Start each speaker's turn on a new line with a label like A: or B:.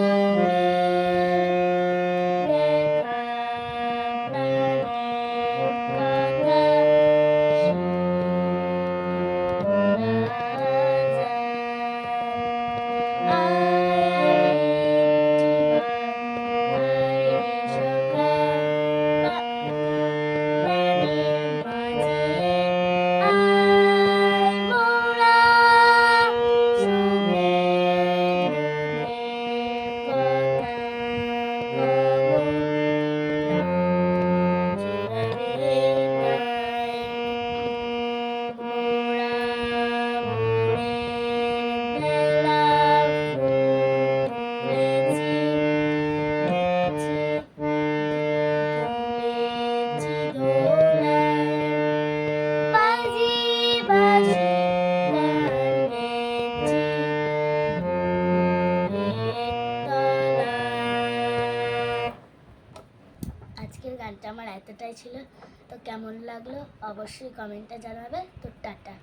A: Música গানটা আমার এতটাই ছিল। তো কেমন লাগল? অবশ্যই কমেন্টটা জানাবে। তো টাটা।